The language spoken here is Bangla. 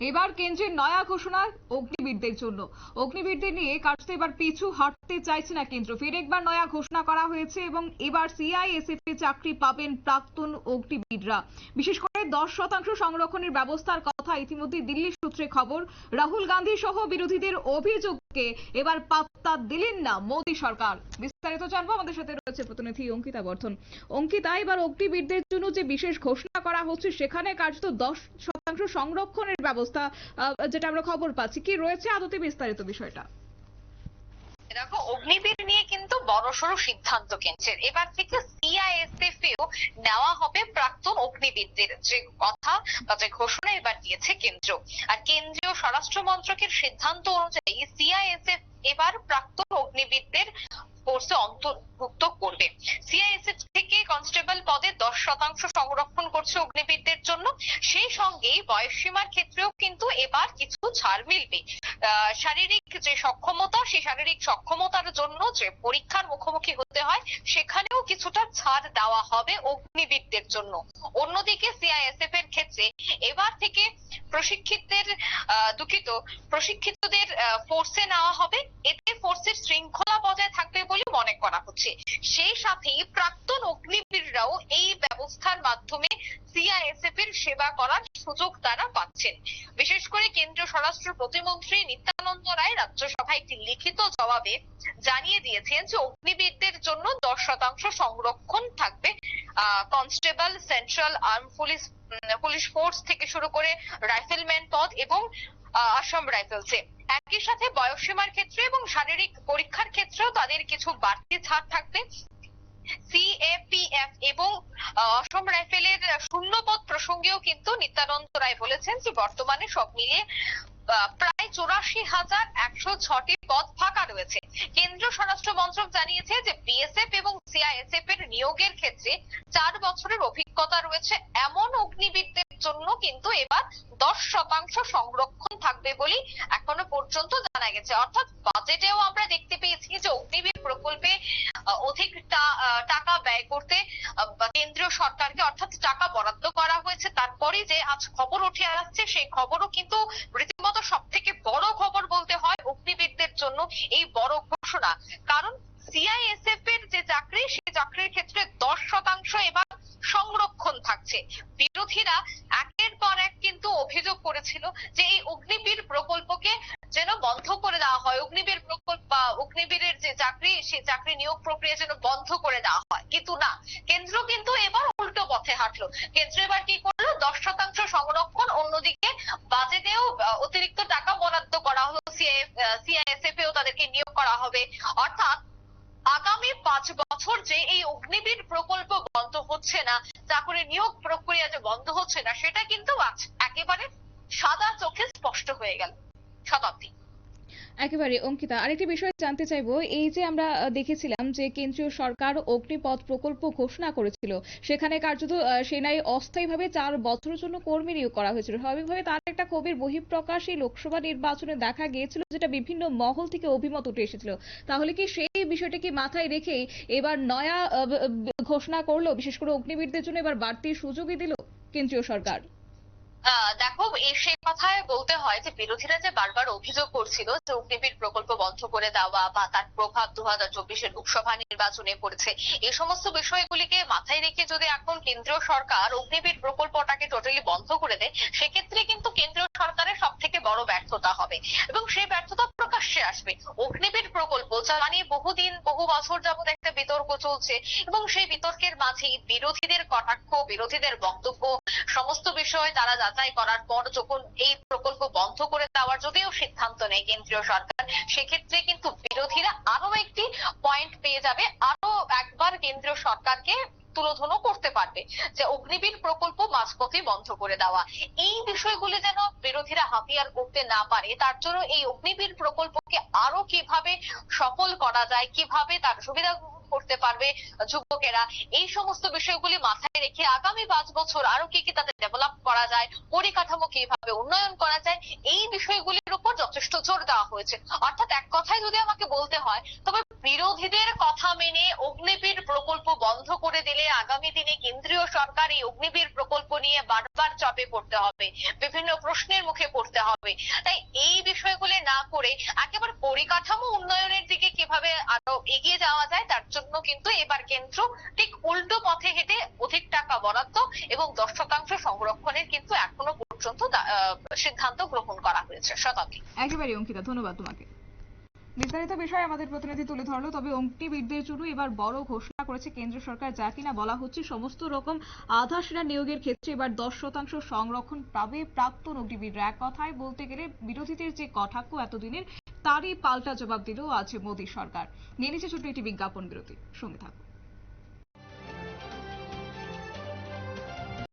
এবার কেন্দ্রের নয়া ঘোষণা অগ্নিবীরদের জন্য। অগ্নিবীরদের নিয়ে কাটতে এবার পিছু হাঁটতে চাইছে না কেন্দ্র। ফের একবার নয়া ঘোষণা করা হয়েছে এবং এবার সিআইএসএফ এ চাকরি পাবেন প্রাক্তন অগ্নিবীররা। বিশেষ করে দশ শতাংশ সংরক্ষণের ব্যবস্থার কথা ইতিমধ্যে দিল্লি সূত্রে খবর। রাহুল গান্ধী সহ বিরোধীদের অভিযোগকে এবার পাত্তা দিলেন না মোদী সরকার। বিস্তারিত জানব আমাদের সাথে রয়েছে প্রতিনিধি অঙ্কিতা বর্ধন। অঙ্কিতা, এবার অগ্নিবীরদের জন্য যে বিশেষ ঘোষণা করা হচ্ছে, সেখানে কার্যত দশ শতাংশ সংরক্ষণের ব্যবস্থা আহ, যেটা আমরা খবর পাচ্ছি। কি রয়েছে আদতে বিস্তারিত বিষয়টা? দেখো অগ্নিবীর নিয়ে কিন্তু বড়সড় সিদ্ধান্ত কেন্দ্রের এবার থেকে সিআইএসএফ এও নেওয়া হবে প্রাক্তন অগ্নিবীরদের। যে কথা বা যে ঘোষণা এবার দিয়েছে কেন্দ্র। আর কেন্দ্রীয় স্বরাষ্ট্র মন্ত্রকের সিদ্ধান্ত অনুযায়ী সিআইএসএফ এবার প্রাক্তন অগ্নিবীরদের ফোর্সে অন্তর্ভুক্ত করবে। সিআইএসএফ থেকে কনস্টেবল পদে দশ শতাংশ সংরক্ষণ করছে অগ্নিবীরদের জন্য। সেই সঙ্গে বয়সসীমার ক্ষেত্রেও কিন্তু এবার কিছু ছাড় মিলবে। শারীরিক যে সক্ষমতা, সেই শারীরিক সক্ষমতার জন্য যে পরীক্ষার মুখোমুখি হতে হয়, সেখানেও কিছুটা ছাড় দেওয়া হবে অগ্নিবীরদের জন্য। অন্যদিকে সিআইএসএফ এর ক্ষেত্রে প্রশিক্ষিতদের দুঃখিত, প্রশিক্ষিতদের ফোর্সে নেওয়া হবে। এতে ফোর্সের শৃঙ্খলা বজায় থাকবে বলে মনে করা হচ্ছে। সেই সাথেই প্রাক্তন অগ্নিবীররাও এই ব্যবস্থার মাধ্যমে সিআইএসএফ এর সেবা করার সুযোগ তারা পাচ্ছেন। বিশেষ করে কেন্দ্রীয় স্বরাষ্ট্র প্রতিমন্ত্রী নিত্যানন্দ রায় রাজ্যসভায় একটি লিখিত জবাবে জানিয়ে দিয়েছেন যে অগ্নিবীরদের জন্য দশ শতাংশ সংরক্ষণ থাকবে constable central arm police police force থেকে শুরু করে রাইফেলম্যান পদ এবং আসাম রাইফেলসে একই সাথে বয়সসীমার ক্ষেত্রে এবং শারীরিক পরীক্ষার ক্ষেত্রেও তাদের কিছু বাড়তি ছাড় থাকবে। সিএপিএফ এবং অসম রাইফেলের শূন্যপদ প্রসঙ্গেও কিন্তু নিত্যানন্দ রায় বলেছেন যে বর্তমানে সব মিলিয়ে প্রায় চৌরাশি হাজার একশো ছটি পদ ফাঁকা রয়েছে। কেন্দ্রীয় স্বরাষ্ট্র মন্ত্রক জানিয়েছে যে বিএসএফ এবং এর নিয়োগের ক্ষেত্রে চার বছরের অভিজ্ঞতা রয়েছে। এমন অগ্নিবীরদের জন্য কিন্তু এবার দশ শতাংশ সংরক্ষণ থাকবে বলে এখনও পর্যন্ত জানা গেছে। অর্থাৎ বাজেটেও আমরা দেখতে পেয়েছি যে অগ্নিবীর প্রকল্পে অধিক টাকা ব্যয় করতে কেন্দ্রীয় সরকারকে অর্থাৎ টাকা বরাদ্দ করা হয়েছে। তারপরে যে আজ খবর উঠে আসছে, সেই খবরও কিন্তু রীতিমতো সব থেকে বড় খবর বলতে হয় অগ্নিবীরদের জন্য এই বড় ঘোষণা। কারণ সিআইএসএফ এর যে চাকরি চাকরির ক্ষেত্রে দশ শতাংশ এবার সংরক্ষণ থাকছে। বিরোধীরা একের পর এক কিন্তু অভিযোগ করেছিল যে এই অগ্নিবীর প্রকল্পকে যেন বন্ধ করে দেওয়া হয়। অগ্নিবীর প্রকল্প বা অগ্নিবীরের যে চাকরি, সেই চাকরি নিয়োগ প্রক্রিয়া যেন বন্ধ করে দেওয়া হয়। কিন্তু না, কেন্দ্র কিন্তু এবার উল্টো পথে হাঁটলো। কেন্দ্র এবার কি করল? দশ শতাংশ সংরক্ষণ অন্যদিকে বাজেটেও অতিরিক্ত টাকা বরাদ্দ করা হলো সিআইএসএফ এও তাদেরকে নিয়োগ করা হবে অর্থাৎ আগামী পাঁচ বছর যে এই অগ্নিবীর প্রকল্প বন্ধ হচ্ছে না, চাকরি নিয়োগ প্রক্রিয়া যে বন্ধ হচ্ছে না, সেটা কিন্তু আজ একেবারে সাদা চোখে স্পষ্ট হয়ে গেল। শতাব্দী। একেবারে, অঙ্কিতা। আরেকটি বিষয় জানতে চাইব, এই যে আমরা দেখেছিলাম যে কেন্দ্রীয় সরকার অগ্নিপথ প্রকল্প ঘোষণা করেছিল, সেখানে কার্যত সেনায় অস্থায়ীভাবে চার বছরের জন্য কর্মী নিয়োগ করা হয়েছিল। স্বাভাবিকভাবে তার একটা কবির বহিঃপ্রকাশ এই লোকসভা নির্বাচনে দেখা গিয়েছিল, যেটা বিভিন্ন মহল থেকে অভিমত উঠে এসেছিল। তাহলে কি সেই বিষয়টাকে মাথায় রেখেই এবার নয়া ঘোষণা করল, বিশেষ করে অগ্নিবীরদের জন্য এবার বাড়তি সুযোগই দিল কেন্দ্রীয় সরকার? দেখো এই সে কথায় বলতে হয় যে বিরোধীরা যে বারবার অভিযোগ করছিল যে অগ্নিবীর প্রকল্প বন্ধ করে দেওয়া বা তার প্রভাব দু হাজার চব্বিশের লোকসভা নির্বাচনে পড়েছে এই সমস্ত বিষয়গুলিকে মাথায় রেখে যদি এখন কেন্দ্রীয় সরকার অগ্নিবীর প্রকল্পটাকে টোটালি বন্ধ করে দেয়, সেক্ষেত্রে কিন্তু কেন্দ্রীয় সরকারের সব থেকে বড় ব্যর্থতা হবে। এবং সেই ব্যর্থতা প্রকাশ্যে আসবে। অগ্নিবীর প্রকল্প যা বহুদিন, বহু বছর যাবত একটা বিতর্ক চলছে এবং সেই বিতর্কের মাঝেই বিরোধীদের কটাক্ষ, বিরোধীদের বক্তব্য, সমস্ত বিষয় তারা যাচাই করার পর যখন এই প্রকল্প বন্ধ করে দেওয়ার যদিও সিদ্ধান্ত নেয় কেন্দ্রীয় সরকার, সেক্ষেত্রে কিন্তু বিরোধীরা আরও একটি পয়েন্ট পেয়ে যাবে। আরও একবার কেন্দ্রীয় সরকারকে তুলোধনো করতে পারবে যে অগ্নিবীর প্রকল্প মাঝপথে বন্ধ করে দেওয়া। এই বিষয়গুলি যেন বিরোধীরা হাতিয়ার করতে না পারে, তার জন্য এই অগ্নিবীর প্রকল্পকে আরও কীভাবে সফল করা যায়, কীভাবে তার সুবিধা করতে পারবে যুবকেরা। এই সমস্ত বিষয়গুলি মাথায় রেখে আগামী পাঁচ বছর আরও কি কি তাদের ডেভেলপ করা যায়, পরিকাঠামো কীভাবে উন্নয়ন করা যায়, এই বিষয়গুলির উপর যথেষ্ট জোর দেওয়া হয়েছে। অর্থাৎ এক কথায় যদি আমাকে বলতে হয়, তবে বিরোধীদের কথা মেনে অগ্নিবীর প্রকল্প বন্ধ করে দিলে আগামী দিনে কেন্দ্রীয় সরকার এই অগ্নিবীর প্রকল্প নিয়ে বারবার চাপে পড়তে হবে, বিভিন্ন প্রশ্নের মুখে পড়তে হবে। তাই এই বিষয়গুলি না করে একেবারে পরিকাঠামো উন্নয়নের দিকে কীভাবে আরও এগিয়ে যাওয়া যায়, তার জন্য কিন্তু এবার কেন্দ্র ঠিক উল্টো পথে হেঁটে অধিক টাকা বরাদ্দ এবং দশ শতাংশ সংরক্ষণের কিন্তু এখনও পর্যন্ত সিদ্ধান্ত গ্রহণ করা হয়েছে শতাব্দী একেবারে অঙ্কিতা, ধন্যবাদ তোমাকে। বিস্তারিত বিষয় আমাদের প্রতিনিধি তুলে ধরলো, তবে অগ্নিবীরদের জন্য এবার বড় ঘোষণা করেছে কেন্দ্র সরকার, যা কিনা বলা হচ্ছে সমস্ত রকম আধা সেনা নিয়োগের ক্ষেত্রে এবার দশ শতাংশ সংরক্ষণ পাবে প্রাক্তন অগ্নিবীররা। এক কথায় বলতে গেলে বিরোধীদের যে কটাক্ষ এতদিনের তারই পাল্টা জবাব দিল আজ মোদী সরকার। নিয়ে নিচ্ছে ছোট্ট একটি বিজ্ঞাপন বিরতি। সঙ্গে থাকুন।